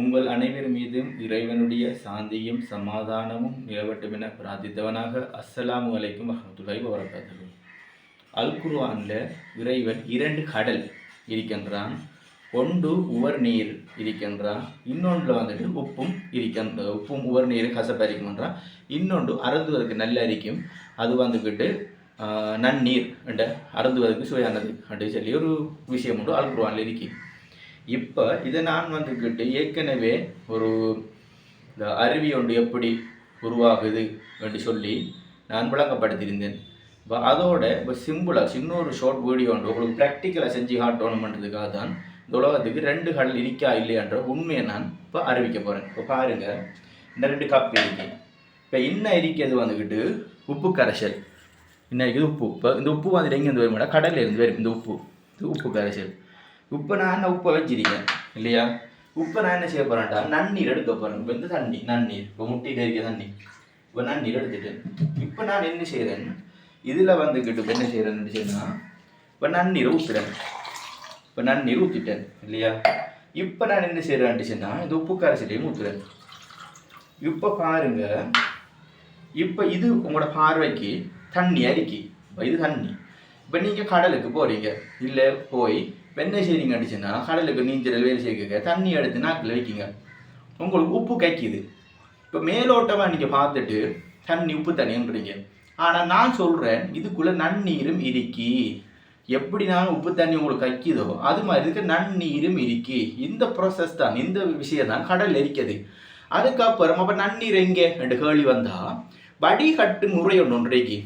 உங்கள் அனைவர் மீதும் இறைவனுடைய சாந்தியும் சமாதானமும் நிலவட்டும் என பிரார்த்தித்தவனாக அஸ்ஸலாமு அலைக்கும் வரமத்துல்லாஹி வரகாத்துஹு அல் இறைவன் இரண்டு கடல் இருக்கின்றான். ஒன்று உவர் நீர் இருக்கின்றான். இன்னொன்றில் வந்துட்டு உப்பும் இருக்கின்ற உப்பும் உவர் நீர் கசப்பரிக்கின்றான் இன்னொன்று அறந்துவதற்கு நல்ல அரிக்கும். அது வந்துக்கிட்டு நன்னீர் என்ற அறந்துவதற்கு சுவையானது. அப்படின்னு சொல்லி ஒரு விஷயம் உண்டு. அல்குருவானில் இருக்கு. இப்போ இதை நான் வந்துக்கிட்டு ஏற்கனவே ஒரு இந்த அருவி ஒன்று எப்படி உருவாகுது என்று சொல்லி நான் விளங்கப்படுத்தியிருந்தேன். இப்போ அதோட இப்போ சிம்பிளாக சின்ன ஒரு ஷார்ட் வீடியோ ஒன்று உங்களுக்கு ப்ராக்டிக்கலாக செஞ்சு காட்டணுமன்றதுக்காக தான் இந்த உலகத்துக்கு ரெண்டு கடல் இருக்கா இல்லையான்ற உண்மையை நான் இப்போ அறிவிக்க போகிறேன் இப்போ பாருங்கள் இந்த ரெண்டு கப் இருக்கு. இப்போ இன்னும் இருக்கிறது வந்துக்கிட்டு உப்பு கரைசல். இன்னும் இருக்குது? உப்பு. இப்போ இந்த உப்பு வந்துட்டு எங்கேருந்து வரும் கடல்லேருந்து வரும். இந்த உப்பு. இது உப்பு கரைசல். உப்பை நான் என்ன உப்பை வச்சிருக்கேன் இல்லையா? உப்பை நான் என்ன செய்ய போகிறேன்டா நன்னீர் எடுக்க போகிறேன் இப்போ இந்த தண்ணி நன்னீர். இப்போ முட்டிகிட்டே இருக்க தண்ணி. இப்போ நன்னீர் எடுத்துட்டேன் இப்போ நான் என்ன செய்கிறேன் இதில் வந்துக்கிட்டு இப்போ என்ன செய்கிறேன்னு சொன்னால் இப்போ நன்னீரை ஊற்றுறேன் இப்போ நன்னீர் ஊற்றிட்டேன் இல்லையா? இப்போ நான் என்ன செய்கிறேன்ட்டு சொன்னால் இந்த உப்பு கரைசலையும் ஊற்றுறேன் இப்போ பாருங்க இப்போ இது உங்களோட பார்வைக்கு தண்ணி அரிக்கி இப்போ இது தண்ணி. இப்போ நீங்கள் கடலுக்கு போகிறீங்க இல்லை போய் வெண்ணெய் என்ன அடிச்சுன்னா கடலுக்கு நீஞ்சல் வேலை சேர்க்க தண்ணி எடுத்து நாக்கில் வைக்கிங்க. உங்களுக்கு உப்பு கைக்குது. இப்போ மேலோட்டமாக நீங்கள் பார்த்துட்டு தண்ணி உப்பு தண்ணின்றீங்க ஆனால் நான் சொல்கிறேன் இதுக்குள்ளே நன்னீரும் இருக்கி எப்படி நான் உப்பு தண்ணி உங்களுக்கு கைக்குதோ அது மாதிரி இருக்க நன்னீரும் இருக்கி இந்த ப்ராசஸ் தான் இந்த விஷயம் தான் கடல் எரிக்குது அதுக்கப்புறம் அப்போ நன்னீர் எங்கே? ரெண்டு கேள்வி வந்தால் வடிகட்டு முறை ஒன்று ஒன்றைக்கு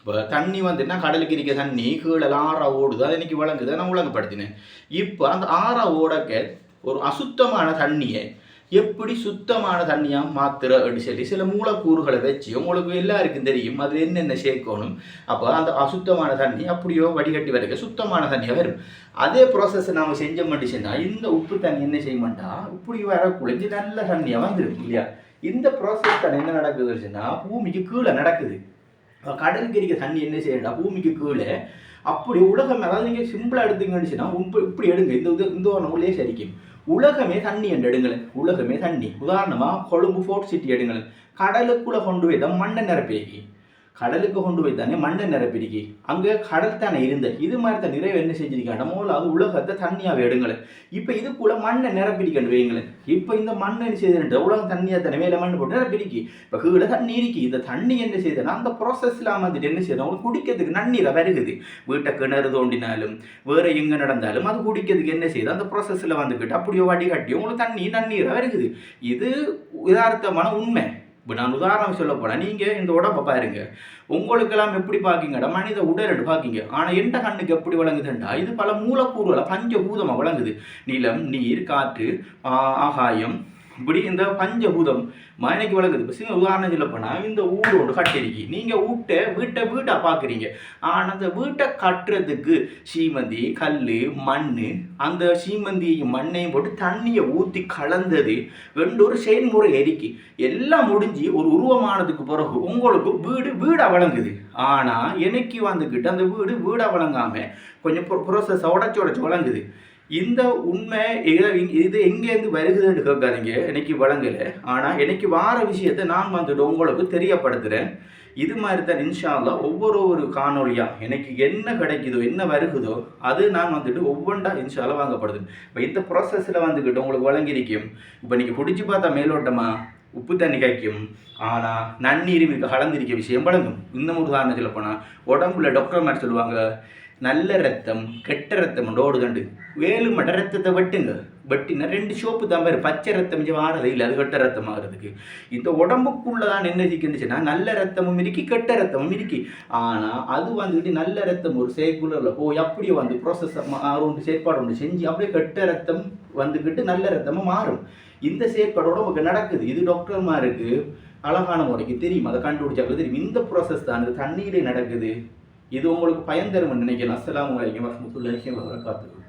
இப்போ தண்ணி வந்துன்னா கடலுக்கு இருக்க தண்ணி கீழே ஆறா ஓடுது. அது இன்னைக்கு விளங்குது. நான் விளங்கப்படுத்தினேன். இப்போ அந்த ஆறா ஓடக்க ஒரு அசுத்தமான தண்ணியை எப்படி சுத்தமான தண்ணியாக மாத்திர அப்படின்னு சொல்லி சில மூலக்கூறுகளை வச்சு உங்களுக்கு எல்லாருக்கும் தெரியும். அது என்னென்ன சேர்க்கணும். அப்போ அந்த அசுத்தமான தண்ணி அப்படியோ வடிகட்டி வரைக்க சுத்தமான தண்ணியாக வரும். அதே ப்ராசஸ் நாம் செஞ்ச மாட்டேச்சுன்னா இந்த உப்பு தண்ணி என்ன செய்ய மாட்டா இப்படி வர குளிஞ்சு நல்ல தண்ணியாக வந்துடும் இல்லையா? இந்த ப்ராசஸ் தான் என்ன நடக்குதுன்னா பூமிக்கு கீழே நடக்குது. கடலுக்கு இருக்க தண்ணி என்ன செய்யலாம் பூமிக்கு கீழே. அப்படி உலகம் அதாவது நீங்கள் சிம்பிளாக எடுத்தீங்கன்னு உப்பு இப்படி எடுங்க. இந்த இது இந்த ஒரு நூலே சரிக்கும். உலகமே தண்ணி என்று எடுங்களேன். உலகமே தண்ணி. உதாரணமாக கொழும்பு ஃபோர்ட் சிட்டி எடுங்களேன். கடலுக்குள்ளே கொண்டு போய் தான் மண்ணை நிரப்பிடுக்கி கடலுக்கு கொண்டு போய் தானே மண்ணை நிரப்பிடுக்கி அங்கே கடல் தானே இருந்த இது மாதிரி தான் நிறைய என்ன செஞ்சிருக்காங்க? அது உலகத்தை தண்ணியாகவே எடுங்களேன் இப்போ இதுக்குள்ள மண்ணை நிரப்பிடிக்கணும் வைங்களேன் இப்போ இந்த மண்ணை என்ன செய்யுது உலகம் தண்ணியாக தானே மேலே மண் போட்டு நிரப்பிடிக்கி இப்போ கீழே தண்ணி இருக்கு இந்த தண்ணி என்ன செய்யுதுன்னா அந்த ப்ராசஸில் வந்துட்டு என்ன செய்யுது? அவங்களுக்கு குடிக்கிறதுக்கு நன்னீரை வருகுது. வீட்டை கிணறு தோண்டினாலும் வேற எங்கே நடந்தாலும் அது குடிக்கிறதுக்கு என்ன செய்யுது? அந்த ப்ராசஸில் வந்துக்கிட்டு அப்படியோ வடிகட்டி உங்களுக்கு தண்ணி நன்னீரை வருகுது. இது யதார்த்தமான உண்மை. இப்போ நான் உதாரணம் சொல்ல போனால் நீங்கள் இந்த உடம்பை பாருங்க. உங்களுக்கெல்லாம் எப்படி பார்க்கிங்கடா மனித உடல் பார்க்கிங்க ஆனால் எந்த கண்ணுக்கு எப்படி விளங்குதுண்டா? இது பல மூலக்கூறுகளை ஊதமாக விளங்குது. நிலம் நீர் காற்று ஆகாயம் இப்படி இந்த பஞ்சபூதம் மயனைக்கு வழங்குது. இப்போ சின்ன உதாரணம் சொல்ல போனால் இந்த ஊர் ஒன்று கட்டிருக்கி நீங்கள் வீட்டை வீட்டை வீட்டை பார்க்குறீங்க ஆனால் அந்த வீட்டை கட்டுறதுக்கு சீமந்தி கல் மண் அந்த சீமந்தியையும் மண்ணையும் போட்டு தண்ணியை ஊற்றி கலந்தது ரெண்டு ஒரு செயல்முறை எரிக்கி எல்லாம் முடிஞ்சு ஒரு உருவமானதுக்கு பிறகு உங்களுக்கு வீடு வீடாக வழங்குது. ஆனால் எனக்கு வந்துக்கிட்டு அந்த வீடு வீடாக வழங்காமல் கொஞ்சம் ப்ரோசஸ் உடச்சி உடச்சி வழங்குது. இந்த உண்மை இது எங்கேருந்து வருகுதுன்னு கேட்காதீங்க. எனக்கு வழங்கலை ஆனால் எனக்கு வார விஷயத்தை நான் வந்துட்டு உங்களுக்கு தெரியப்படுத்துகிறேன் இது மாதிரி தான் இன்ஷால்லா ஒவ்வொரு ஒரு காணொலியாக எனக்கு என்ன கிடைக்குதோ என்ன வருகுதோ அது நான் வந்துட்டு ஒவ்வொன்றா இன்ஷால்லா வாங்கப்படுது. இப்போ இந்த ப்ராசஸில் வந்துக்கிட்டு உங்களுக்கு வழங்கியிருக்கும் இப்போ நீங்கள் பிடிச்சி பார்த்தா மேலோட்டமாக உப்பு தண்ணி கைக்கும் ஆனால் நன்னீரும் இருக்க கலந்திருக்க விஷயம் வழங்கும். இன்னும் ஒரு உதாரணம் சொல்ல போனால் உடம்புல டாக்டர் மாதிரி சொல்லுவாங்க நல்ல ரத்தம் கெட்ட ரத்தம் ஓடுதண்டு வேலு மட ரத்தத்தை வெட்டுங்க. வெட்டினா ரெண்டு சோப்பு தான் பேர் பச்சை ரத்தம் இங்கே வாரது இல்லை அது கெட்ட ரத்தம் ஆகிறதுக்கு. இந்த உடம்புக்குள்ள தான் என்ன இருக்குன்னுச்சுன்னா நல்ல ரத்தமும் இருக்கி கெட்ட ரத்தமும் இருக்கி. ஆனால் அது வந்துட்டு நல்ல ரத்தம் ஒரு செயற்குள்ள போய் அப்படியே வந்து ப்ராசஸ் ஒன்று செயற்பாடு ஒன்று செஞ்சு அப்படியே கெட்ட ரத்தம் வந்துக்கிட்டு நல்ல ரத்தமும் மாறும். இந்த செயற்பாடு உடம்புக்கு நடக்குது. இது டாக்டர்மாருக்கு அழகான முறைக்கு தெரியும். அதை கண்டுபிடிச்சாக்கள் தெரியும். இந்த ப்ராசஸ் தான் இது தண்ணீரே நடக்குது. இது உங்களுக்கு பயன் தரும்னு நினைக்கிறேன். அஸ்ஸலாமு அலைக்கும் விஷயம் வபரகாத்துஹு.